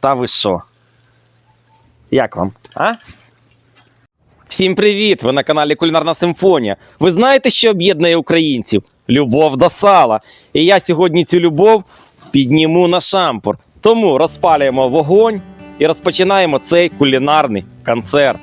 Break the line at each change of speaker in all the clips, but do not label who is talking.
Та ви що? Як вам? А? Всім привіт! Ви на каналі Кулінарна Симфонія. Ви знаєте, що об'єднує українців? Любов до сала. І я сьогодні цю любов підніму на шампур. Тому розпалюємо вогонь і розпочинаємо цей кулінарний концерт.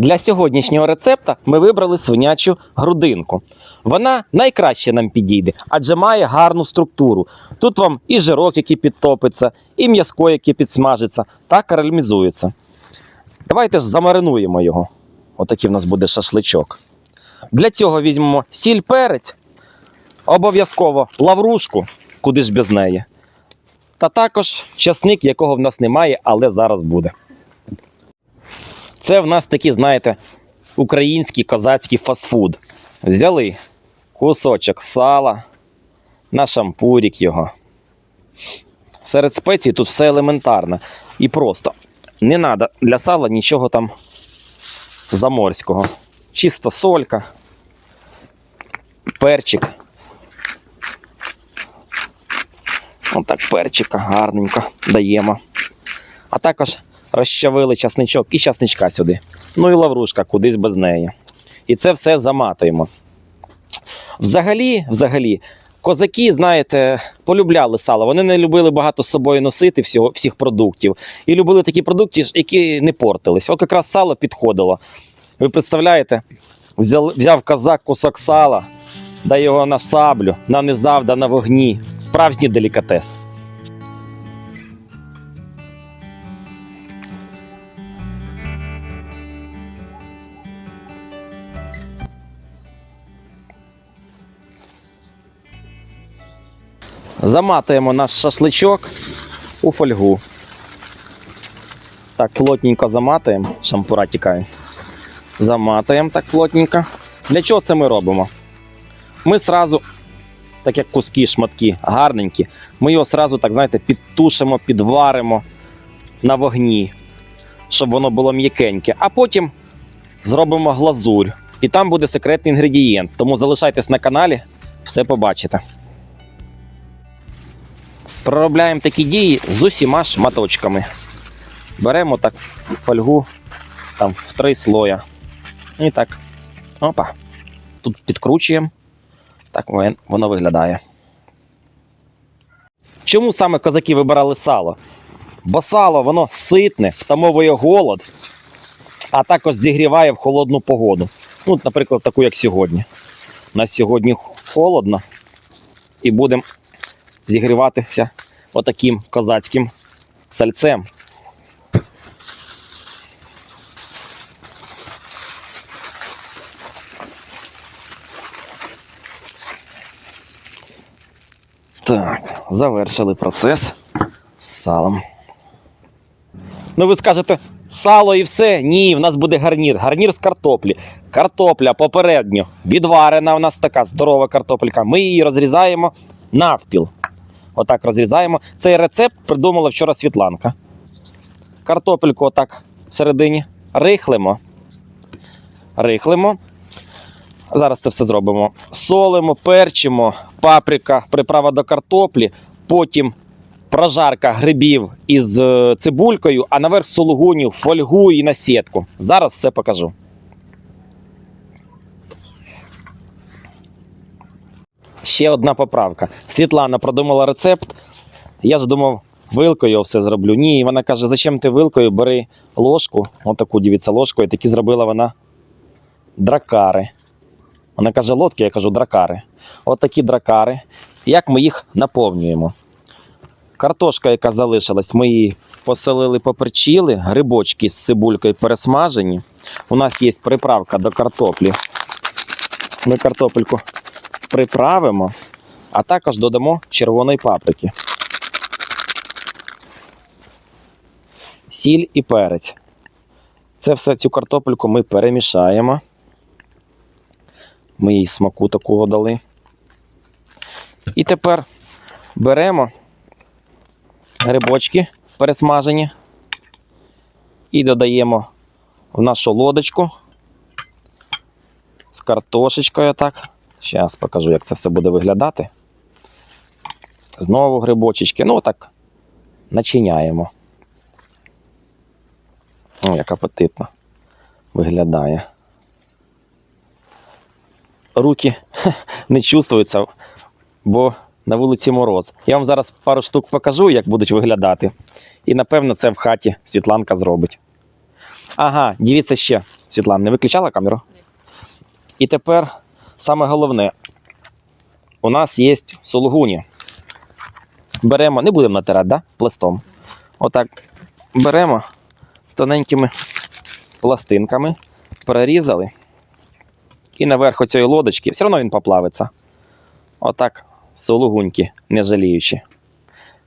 Для сьогоднішнього рецепта ми вибрали свинячу грудинку. Вона найкраще нам підійде, адже має гарну структуру. Тут вам і жирок, який підтопиться, і м'язко, яке підсмажиться та карамелізується. Давайте ж замаринуємо його. Отакий в нас буде шашличок. Для цього візьмемо сіль перець, обов'язково лаврушку, куди ж без неї. Та також часник, якого в нас немає, але зараз буде. Це в нас такий, знаєте, український козацький фастфуд. Взяли кусочок сала, на шампурік його. Серед спецій тут все елементарно і просто. Не треба для сала нічого там заморського. Чисто солька, перчик. Отак перчика гарненько даємо. А також розчавили часничок і часничка сюди. Ну і лаврушка кудись без неї. І це все заматуємо. Взагалі, взагалі, козаки, знаєте, полюбляли сало. Вони не любили багато з собою носити всього, всіх продуктів. І любили такі продукти, які не портились. От якраз сало підходило. Ви представляєте, взяв, взяв козак кусок сала, да його на саблю, нанизав да на вогні. Справжній делікатес. Заматуємо наш шашличок у фольгу. Так, плотненько заматуємо, шампура тікає. Заматуємо так плотненько. Для чого це ми робимо? Ми сразу, так як куски, шматки гарненькі, ми його сразу, так знаєте, підтушимо, підваримо на вогні, щоб воно було м'якеньке. А потім зробимо глазурь. І там буде секретний інгредієнт. Тому залишайтесь на каналі, все побачите. Проробляємо такі дії з усіма шматочками. Беремо так фольгу там, в три слоя. І так. Опа. Тут підкручуємо. Так воно- виглядає. Чому саме козаки вибирали сало? Бо сало воно ситне, втамовує голод, а також зігріває в холодну погоду. Ну, наприклад, таку, як сьогодні. У нас сьогодні холодно, і будемо зігріватися отаким козацьким сальцем. Так, завершили процес з салом. Ну, ви скажете, сало і все? Ні, в нас буде гарнір. Гарнір з картоплі. Картопля попередньо відварена. У нас така здорова картопелька. Ми її розрізаємо навпіл. Отак розрізаємо. Цей рецепт придумала вчора Світланка. Картопельку отак всередині рихлимо. Рихлимо. Зараз це все зробимо. Солимо, перчимо, паприка, приправа до картоплі, потім прожарка грибів із е, цибулькою, а наверх сулугунів, фольгу і на сітку. Зараз все покажу. Ще одна поправка. Світлана продумала рецепт. Я ж думав, вилкою все зроблю. Ні, вона каже, зачем ти вилкою? Бери ложку, отаку дивіться ложку, і такі зробила вона дракари. Вона каже, лодки, я кажу дракари. От такі дракари. Як ми їх наповнюємо? Картошка, яка залишилась, ми її поселили, поперчили, грибочки з цибулькою пересмажені. У нас є приправка до картоплі. Ми картопельку приправимо, а також додамо червоної паприки. Сіль і перець. Це все цю картопельку ми перемішаємо. Ми їй смаку такого дали. І тепер беремо грибочки пересмажені і додаємо в нашу лодочку з картошечкою. Так. Зараз покажу, як це все буде виглядати. Знову грибочечки. Ну, так, начиняємо. О, як апетитно виглядає. Руки не чувствуються, бо на вулиці мороз. Я вам зараз пару штук покажу, як будуть виглядати. І напевно це в хаті Світланка зробить. Ага, дивіться ще. Світлана, не виключала камеру? І тепер саме головне: у нас є сулугуні. Беремо, не будемо натирати, да? пластом. Отак беремо тоненькими пластинками, перерізали. І наверх цієї лодочки, все одно він поплавиться. Отак, сулугуньки, не жаліючи.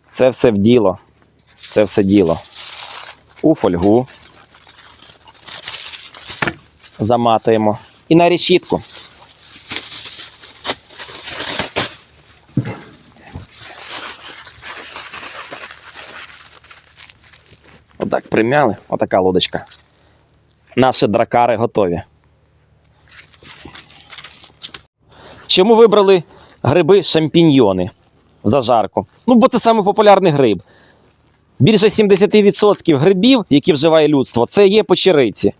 Це все в діло. Це все діло. У фольгу. Заматуємо. І на решітку. Отак примяли. Отака лодочка. Наші дракари готові. Чому вибрали гриби шампіньйони в зажарку? Ну, бо це саме популярний гриб. Більше 70% грибів, які вживає людство, це є печериці.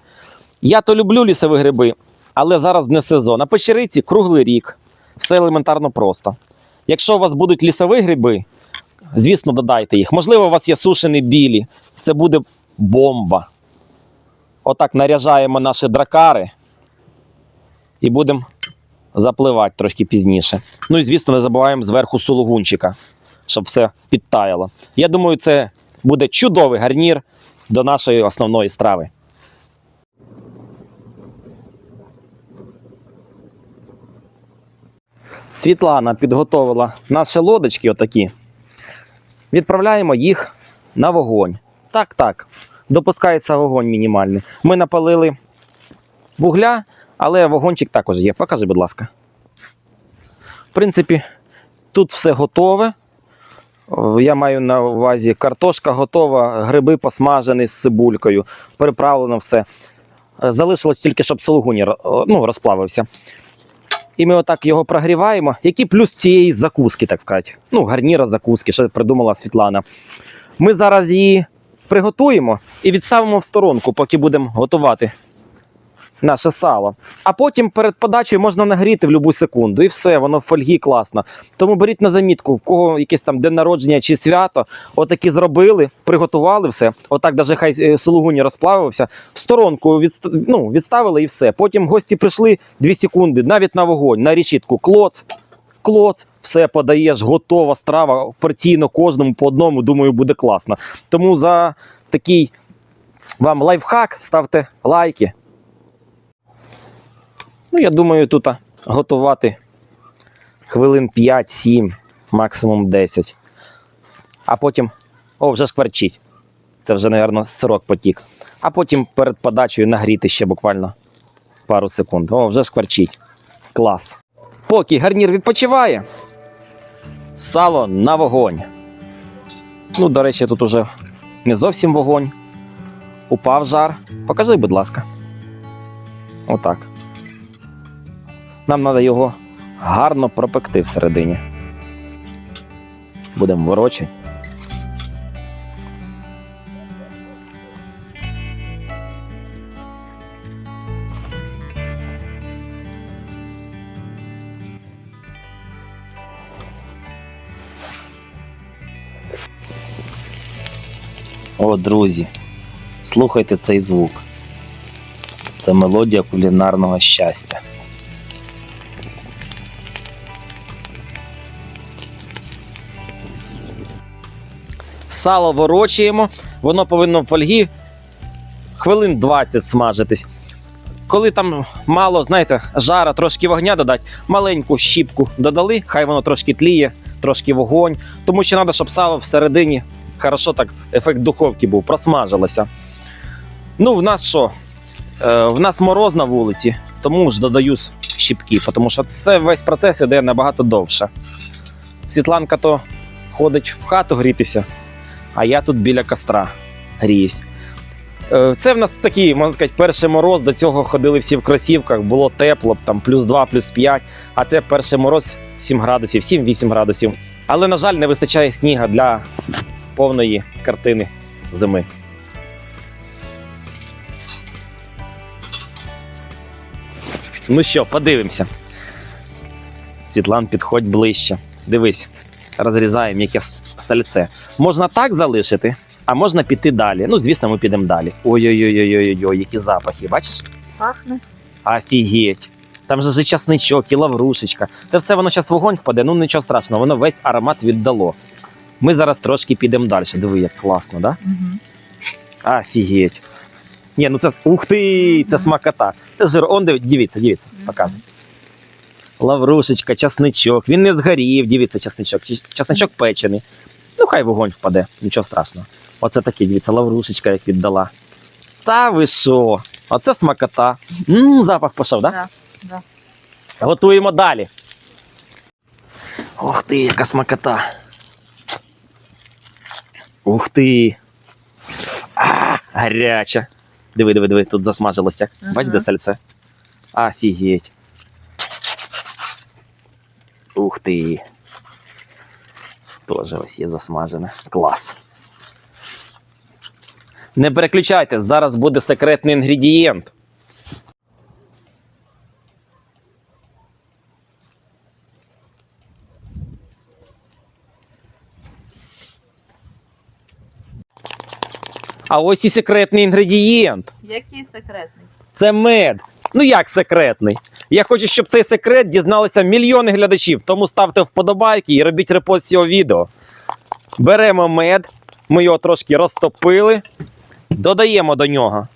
Я то люблю лісові гриби, але зараз не сезон. А печериці круглий рік. Все елементарно просто. Якщо у вас будуть лісові гриби, звісно, додайте їх. Можливо, у вас є сушені білі. Це буде бомба. Отак наряжаємо наші дракари і будемо запливати трошки пізніше. Ну і звісно, не забуваємо зверху сулугунчика, щоб все підтаяло. Я думаю, це буде чудовий гарнір до нашої основної страви. Світлана підготовила наші лодочки отакі. Відправляємо їх на вогонь. Так, так. Допускається вогонь мінімальний. Ми напалили вугля, але вогончик також є. Покажи, будь ласка. В принципі, тут все готове. Я маю на увазі картошка готова, гриби посмажені з цибулькою, приправлено все. Е, Залишилось тільки, щоб сулугуні ну, розплавився. І ми отак його прогріваємо. Який плюс цієї закуски, так сказати? Ну, гарніра закуски, що придумала Світлана. Ми зараз її приготуємо і відставимо в сторонку, поки будемо готувати наше сало. А потім перед подачею можна нагріти в будь-яку секунду. І все, воно в фольгі класно. Тому беріть на замітку, в кого якесь там день народження чи свято. Отакі зробили, приготували все. Отак, даже хай е, сулугуні розплавився. В сторонку відст... ну, відставили і все. Потім гості прийшли 2 секунди, навіть на вогонь, на решітку, клоц. Клоц, все подаєш, готова страва порційно кожному по одному. Думаю, буде класно. Тому за такий вам лайфхак ставте лайки. Ну, я думаю, тут готувати хвилин 5-7, максимум 10. А потім. О, вже шкварчить. Це вже, мабуть, сирок потік. А потім перед подачею нагріти ще буквально пару секунд. О, вже шкварчить. Клас. Поки гарнір відпочиває. Сало на вогонь. Ну, до речі, тут уже не зовсім вогонь. Упав жар. Покажи, будь ласка. Отак. Нам треба його гарно пропекти всередині. Будемо ворочати. О, друзі, слухайте цей звук. Це мелодія кулінарного щастя. Сало ворочуємо, воно повинно в фольгі хвилин 20 смажитись. Коли там мало, знаєте, жара, трошки вогня додати, маленьку щіпку додали, хай воно трошки тліє, трошки вогонь. Тому що треба, щоб сало всередині хорошо так ефект духовки був, просмажилося. Ну, в нас що? Е, в нас мороз на вулиці, тому ж додаю щіпки, тому що це весь процес іде набагато довше. Світланка то ходить в хату грітися, а я тут біля костра гріюсь. Е, Це в нас такий, можна сказати, перший мороз. До цього ходили всі в кросівках, було тепло, там плюс 2, плюс 5, а це перший мороз 7 градусів, 7-8 градусів. Але, на жаль, не вистачає сніга для повної картини зими. Ну що, подивимося. Світлан, підходь ближче. Дивись, розрізаємо яке с- сальце. Можна так залишити, а можна піти далі. Ну, звісно, ми підемо далі. Ой-ой-ой, які запахи, бачиш?
Пахне.
Офігеть. Там же і часничок, і лаврушечка. Це все воно зараз вогонь впаде, ну нічого страшного, воно весь аромат віддало. Ми зараз трошки підемо далі. Диви, як класно, да?
Угу.
Офігеть. Ні, ну це ух ти, це смакота. Це жир. Он дивіться, дивіться, дивіться, показуй. Лаврушечка, часничок. Він не згорів, дивіться, часничок. Часничок печений. Ну, хай вогонь впаде, нічого страшного. Оце таке, дивіться, лаврушечка як віддала. Та ви що? Оце смакота. м запах пішов, так? Да?
Да, да.
Готуємо далі. Ух ти, яка смакота. Ух ти. А, гаряча. Диви, диви, диви, тут засмажилося.
Ага.
Бач, де сальце? Офігеть. Ух ти. Тоже ось є засмажене. Клас. Не переключайте, зараз буде секретний інгредієнт. А ось і секретний інгредієнт.
Який секретний?
Це мед. Ну як секретний? Я хочу, щоб цей секрет дізналися мільйони глядачів. Тому ставте вподобайки і робіть репост цього відео. Беремо мед, ми його трошки розтопили, додаємо до нього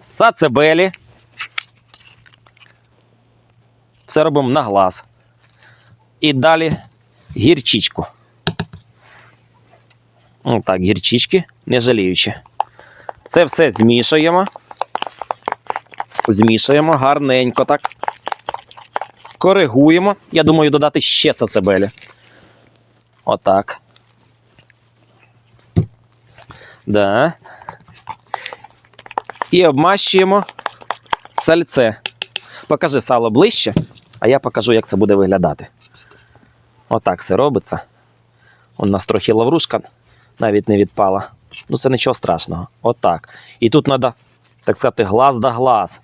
сацебелі. Все робимо на глаз. І далі гірчичку. Так, гірчички, не жаліючи. Це все змішуємо. Змішуємо гарненько так. Коригуємо. Я думаю, додати ще сацебелі. Отак. Да. І обмащуємо сальце. Покажи сало ближче, а я покажу, як це буде виглядати. Отак все робиться. У нас трохи лаврушка навіть не відпала. Ну, це нічого страшного. Отак. І тут треба, так сказати, глаз да глаз.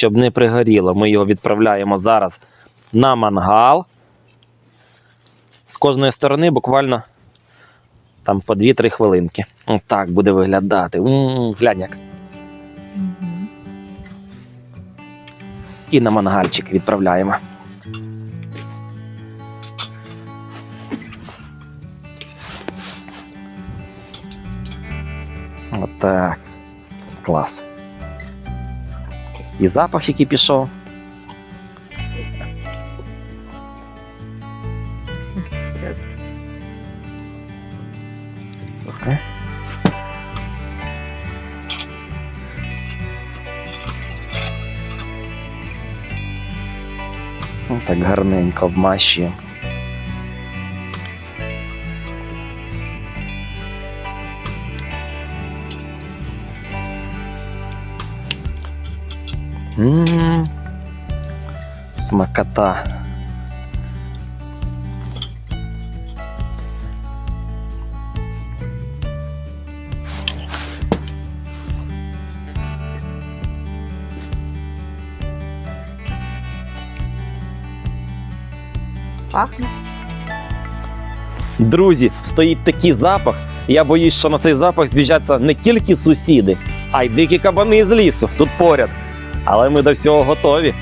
Щоб не пригоріло, ми його відправляємо зараз на мангал. З кожної сторони буквально там по 2-3 хвилинки. Так буде виглядати. м глянь як. І на мангальчик відправляємо. Отак. Клас. І запах, який пішов. Пускай. Ну, Так гарненько обмащуємо. М, Смакота.
Пахне.
Друзі, стоїть такий запах. Я боюсь, що на цей запах збіжаться не тільки сусіди, а й дикі кабани з лісу тут поряд. Але ми до всього готові.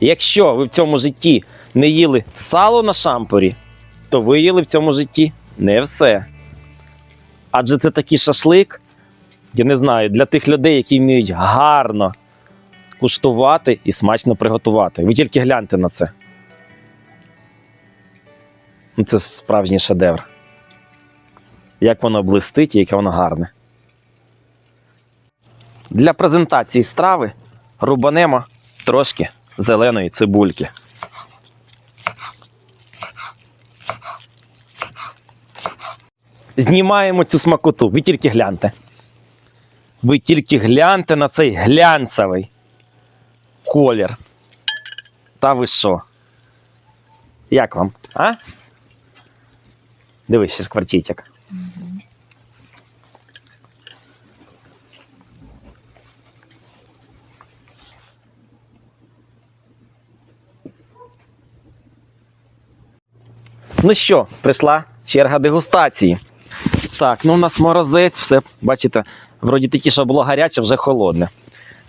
Якщо ви в цьому житті не їли сало на шампурі, то ви їли в цьому житті не все. Адже це такий шашлик, я не знаю, для тих людей, які вміють гарно куштувати і смачно приготувати. Ви тільки гляньте на це. Ну, Це справжній шедевр. Як воно блистить і яке воно гарне. Для презентації страви рубанемо трошки зеленої цибульки. Знімаємо цю смакоту. Ви тільки гляньте. Ви тільки гляньте на цей глянцевий колір. Та ви що? Як вам? А? Дивись, скварчить. Ну що, прийшла черга дегустації. Так, ну у нас морозець, все, бачите, вроді таки, що було гаряче, вже холодне.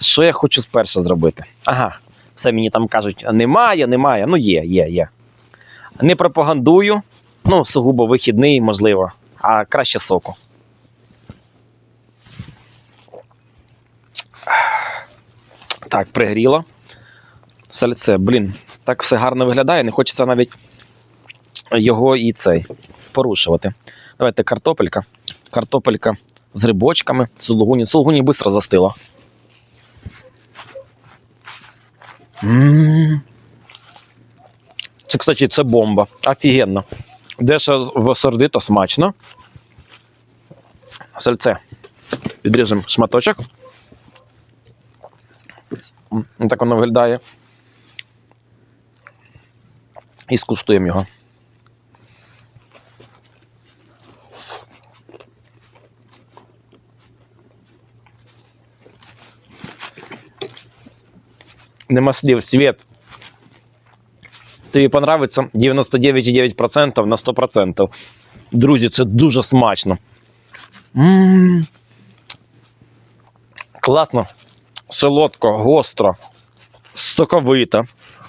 Що я хочу спершу зробити? Ага, все мені там кажуть, немає, немає. Ну є, є, є. Не пропагандую, ну, сугубо вихідний, можливо, а краще соку. Так, пригріло. Сальце, блін, так все гарно виглядає, не хочеться навіть його і цей порушувати. Давайте картопелька. Картопелька з грибочками, сулугуні. Сулугуні швидко застила. Це, кстати, це бомба. Офігенно. Дешево сердито смачно. Сальце. Відріжемо шматочок. Так воно виглядає. І скуштуємо його. Нема слів, світ. Тобі понравиться 99,9% на 100%. Друзі, це дуже смачно. м Класно. Солодко, гостро, соковито.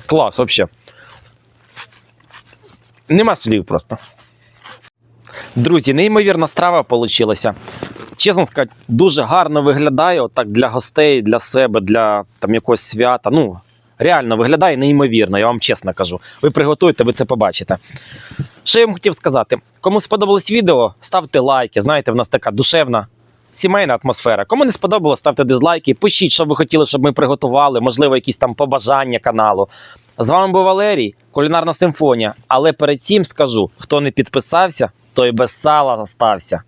Клас, взагалі. Нема слів просто. Друзі, неймовірна страва вийшла. Чесно сказати, дуже гарно виглядає отак для гостей, для себе, для там якогось свята. Ну, реально виглядає неймовірно, я вам чесно кажу. Ви приготуєте, ви це побачите. Що я вам хотів сказати? Кому сподобалось відео, ставте лайки. Знаєте, в нас така душевна. Сімейна атмосфера. Кому не сподобалось, ставте дизлайки, пишіть, що ви хотіли, щоб ми приготували, можливо, якісь там побажання каналу. З вами був Валерій, кулінарна симфонія. Але перед цим скажу: хто не підписався, той без сала залишився.